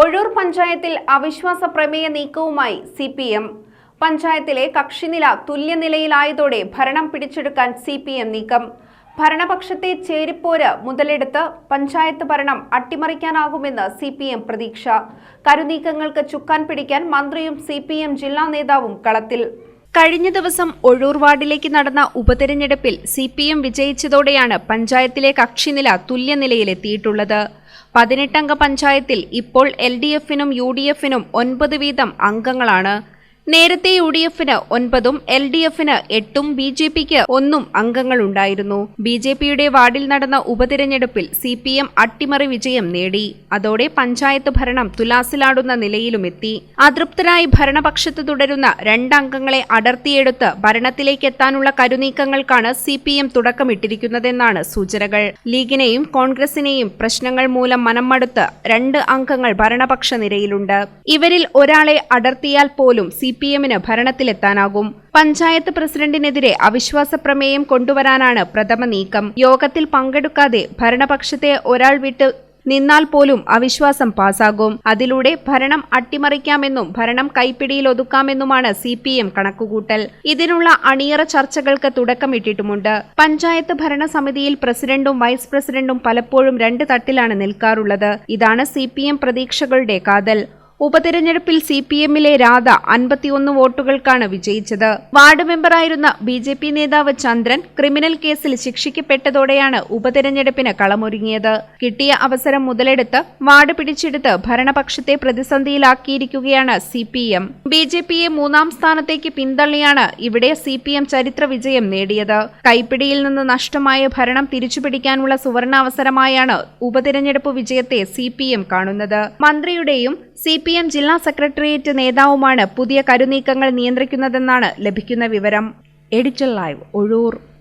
ഒഴൂർ പഞ്ചായത്തിൽ അവിശ്വാസ പ്രമേയ നീക്കവുമായി സി പി എം. പഞ്ചായത്തിലെ കക്ഷിനില തുല്യനിലയിലായതോടെ ഭരണം പിടിച്ചെടുക്കാൻ സി പി എം നീക്കം. ഭരണപക്ഷത്തെ ചേരിപ്പോര് മുതലെടുത്ത് പഞ്ചായത്ത് ഭരണം അട്ടിമറിക്കാനാകുമെന്ന് സി പി എം പ്രതീക്ഷ. കരുനീക്കങ്ങൾക്ക് ചുക്കാൻ പിടിക്കാൻ മന്ത്രിയും സി പി എം ജില്ലാ നേതാവും കളത്തിൽ. കഴിഞ്ഞ ദിവസം ഒഴൂർ വാർഡിലേക്ക് നടന്ന ഉപതെരഞ്ഞെടുപ്പിൽ സി പി എം വിജയിച്ചതോടെയാണ് പഞ്ചായത്തിലെ കക്ഷിനില തുല്യനിലയിലെത്തിയിട്ടുള്ളത് പതിനെട്ടംഗ പഞ്ചായത്തിൽ ഇപ്പോൾ എൽ ഡി എഫിനും യു ഡി എഫിനും ഒൻപത് വീതം അംഗങ്ങളാണ്. നേരത്തെ യു ഡി എഫിന് ഒൻപതും എൽ ഡി എഫിന് എട്ടും ബി ജെ പിക്ക് ഒന്നും അംഗങ്ങളുണ്ടായിരുന്നു. ബി ജെ പിയുടെ വാർഡിൽ നടന്ന ഉപതിരഞ്ഞെടുപ്പിൽ സി പി എം അട്ടിമറി വിജയം നേടി. അതോടെ പഞ്ചായത്ത് ഭരണം തുലാസിലാടുന്ന നിലയിലുമെത്തി. അതൃപ്തരായി ഭരണപക്ഷത്ത് തുടരുന്ന രണ്ടംഗങ്ങളെ അടർത്തിയെടുത്ത് ഭരണത്തിലേക്ക് എത്താനുള്ള കരുനീക്കങ്ങൾക്കാണ് സി പി എം തുടക്കമിട്ടിരിക്കുന്നതെന്നാണ് സൂചനകൾ. ലീഗിനെയും കോൺഗ്രസിനെയും പ്രശ്നങ്ങൾ മൂലം മനം മടുത്ത് രണ്ട് അംഗങ്ങൾ ഭരണപക്ഷ നിരയിലുണ്ട്. ഇവരിൽ ഒരാളെ അടർത്തിയാൽ പോലും സി പി എമ്മിന് ഭരണത്തിലെത്താനാകും. പഞ്ചായത്ത് പ്രസിഡന്റിനെതിരെ അവിശ്വാസ പ്രമേയം കൊണ്ടുവരാനാണ് പ്രഥമ നീക്കം. യോഗത്തിൽ പങ്കെടുക്കാതെ ഭരണപക്ഷത്തെ ഒരാൾ വിട്ട് നിന്നാൽ പോലും അവിശ്വാസം പാസാകും. അതിലൂടെ ഭരണം അട്ടിമറിക്കാമെന്നും ഭരണം കൈപ്പിടിയിൽ ഒതുക്കാമെന്നുമാണ് സി പി എം കണക്കുകൂട്ടൽ. ഇതിനുള്ള അണിയറ ചർച്ചകൾക്ക് തുടക്കമിട്ടിട്ടുമുണ്ട്. പഞ്ചായത്ത് ഭരണസമിതിയിൽ പ്രസിഡന്റും വൈസ് പ്രസിഡന്റും പലപ്പോഴും രണ്ട് തട്ടിലാണ് നിൽക്കാറുള്ളത്. ഇതാണ് സി പി എം പ്രതീക്ഷകളുടെ കാതൽ. ഉപതെരഞ്ഞെടുപ്പിൽ സി പി എമ്മിലെ രാധ അൻപത്തിയൊന്ന് വോട്ടുകൾക്കാണ് വിജയിച്ചത്. വാർഡ് മെമ്പറായിരുന്ന ബി ജെ പി നേതാവ് ചന്ദ്രൻ ക്രിമിനൽ കേസിൽ ശിക്ഷിക്കപ്പെട്ടതോടെയാണ് ഉപതെരഞ്ഞെടുപ്പിന് കളമൊരുങ്ങിയത്. കിട്ടിയ അവസരം മുതലെടുത്ത് വാർഡ് പിടിച്ചെടുത്ത് ഭരണപക്ഷത്തെ പ്രതിസന്ധിയിലാക്കിയിരിക്കുകയാണ് C P M. B J പിയെ മൂന്നാം സ്ഥാനത്തേക്ക് പിന്തള്ളിയാണ് ഇവിടെ സി പി എം ചരിത്ര വിജയം നേടിയത്. കൈപ്പിടിയിൽ നിന്ന് നഷ്ടമായ ഭരണം തിരിച്ചുപിടിക്കാനുള്ള സുവർണാവസരമായാണ് ഉപതെരഞ്ഞെടുപ്പ് വിജയത്തെ സി പി എം കാണുന്നത്. മന്ത്രിയുടെയും സി പി എം ജില്ലാ സെക്രട്ടേറിയറ്റ് നേതാവുമാണ് പുതിയ കരുനീക്കങ്ങൾ നിയന്ത്രിക്കുന്നതെന്നാണ് ലഭിക്കുന്ന വിവരം. Editor live Ozhur.